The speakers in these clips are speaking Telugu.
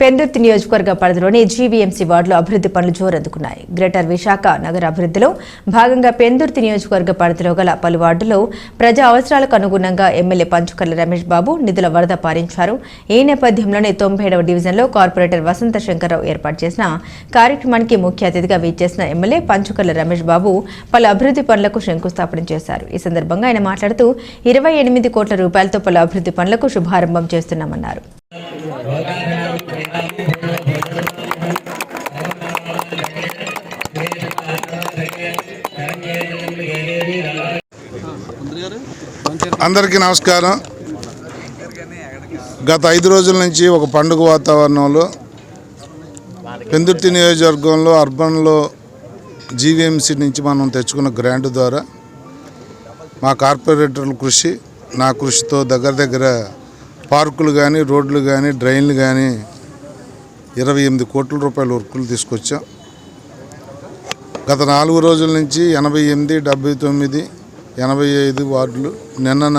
పెందుర్తి నియోజకవర్గ పరిధిలోని జీవీఎంసీ వార్డులో అభివృద్ధి పనులు జోరందుకున్నాయి. గ్రేటర్ విశాఖ నగర అభివృద్ధిలో భాగంగా పెందుర్తి నియోజకవర్గ పరిధిలో గల పలు వార్డులో ప్రజా అవసరాలకు అనుగుణంగా ఎమ్మెల్యే పంచుకర్ల రమేష్ బాబు నిధుల వరద పారించారు. ఈ నేపథ్యంలోనే తొంభై ఏడవ డివిజన్లో కార్పొరేటర్ వసంత శంకర్రావు ఏర్పాటు చేసిన కార్యక్రమానికి ముఖ్య అతిథిగా వీచేసిన ఎమ్మెల్యే పంచుకర్ల రమేష్ బాబు పలు అభివృద్ధి పనులకు శంకుస్థాపన చేశారు. ఈ సందర్భంగా ఆయన మాట్లాడుతూ ఇరవై ఎనిమిది కోట్ల రూపాయలతో పలు అభివృద్ధి పనులకు శుభారంభం చేస్తున్నామన్నారు. అందరికీ నమస్కారం. గత ఐదు రోజుల నుంచి ఒక పండుగ వాతావరణంలో పెందుర్తి నియోజకవర్గంలో అర్బన్లో జీవీఎంసీ నుంచి మనం తెచ్చుకున్న గ్రాంట్ ద్వారా మా కార్పొరేటర్ల కృషి నా కృషితో దగ్గర దగ్గర పార్కులు కానీ రోడ్లు కానీ డ్రైన్లు కానీ ఇరవై ఎనిమిది కోట్ల రూపాయల వర్కులు తీసుకొచ్చాం. గత నాలుగు రోజుల నుంచి ఎనభై ఎనిమిది డెబ్బై తొమ్మిది ఎనభై ఐదు వార్డులు. నిన్నన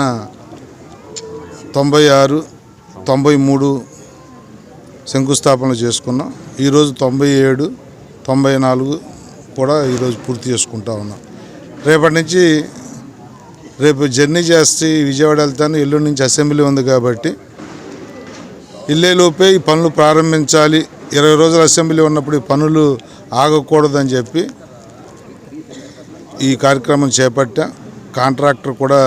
తొంభై ఆరు తొంభై మూడు శంకుస్థాపనలు చేసుకున్నాం. ఈరోజు తొంభై ఏడు తొంభై నాలుగు కూడా ఈరోజు పూర్తి చేసుకుంటా ఉన్నాం. రేపటి నుంచి రేపు జర్నీ చేస్తే విజయవాడ వెళ్తాను. ఎల్లుండి నుంచి అసెంబ్లీ ఉంది కాబట్టి ఇల్లేలోపే ఈ పనులు ప్రారంభించాలి. ఇరవై రోజులు అసెంబ్లీ ఉన్నప్పుడు ఈ పనులు ఆగకూడదని చెప్పి ఈ కార్యక్రమం చేపట్టా. కాంట్రాక్టర్ కూడా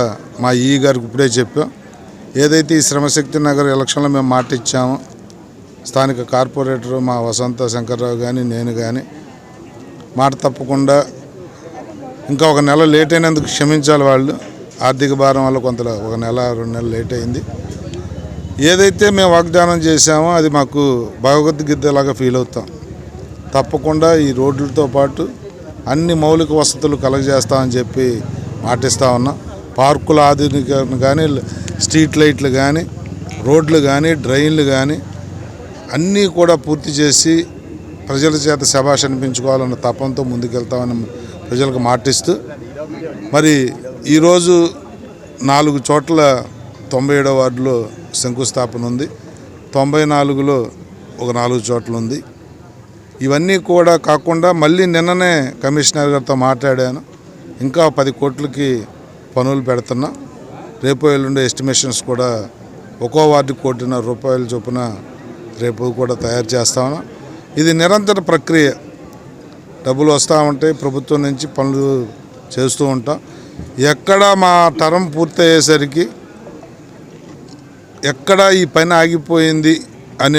మా ఈ గారికి ఇప్పుడే చెప్పాం. ఏదైతే ఈ శ్రమశక్తి నగర్ ఎలక్షన్లో మేము మాట ఇచ్చామో స్థానిక కార్పొరేటర్ మా వసంత శంకర్రావు కానీ నేను కానీ మాట తప్పకుండా ఇంకా ఒక నెల లేట్ అయినందుకు క్షమించాలి వాళ్ళు. ఆర్థిక భారం వల్ల కొంత ఒక నెల రెండు నెలలు లేట్ అయింది. ఏదైతే మేము వాగ్దానం చేశామో అది మాకు భగవద్గీతలాగా ఫీల్ అవుతాం. తప్పకుండా ఈ రోడ్లతో పాటు అన్ని మౌలిక వసతులు కలగజేస్తామని చెప్పి మాటిస్తా ఉన్నాం. పార్కుల ఆధునీకరణ కానీ స్ట్రీట్ లైట్లు కానీ రోడ్లు కానీ డ్రైన్లు కానీ అన్నీ కూడా పూర్తి చేసి ప్రజల చేత శభాష్ అనిపించుకోవాలన్న తపంతో ముందుకెళ్తామని ప్రజలకు మాటిస్తూ మరి ఈరోజు నాలుగు చోట్ల తొంభై ఏడో వార్డులో శంకుస్థాపన ఉంది. తొంభై నాలుగులో ఒక నాలుగు చోట్ల ఉంది. ఇవన్నీ కూడా కాకుండా మళ్ళీ నిన్ననే కమిషనర్ గారితో మాట్లాడాను. ఇంకా పది కోట్లకి పనులు పెడుతున్నా. రేపు ఎల్లుండే ఎస్టిమేషన్స్ కూడా ఒక్కో వార్డు కోటిన రూపాయల చొప్పున రేపు కూడా తయారు చేస్తాను ఇది నిరంతర ప్రక్రియ. డబ్బులు వస్తూ ఉంటాయి ప్రభుత్వం నుంచి పనులు చేస్తూ ఉంటాం. ఎక్కడ మా తరం పూర్తయ్యేసరికి ఎక్కడ ఈ పని ఆగిపోయింది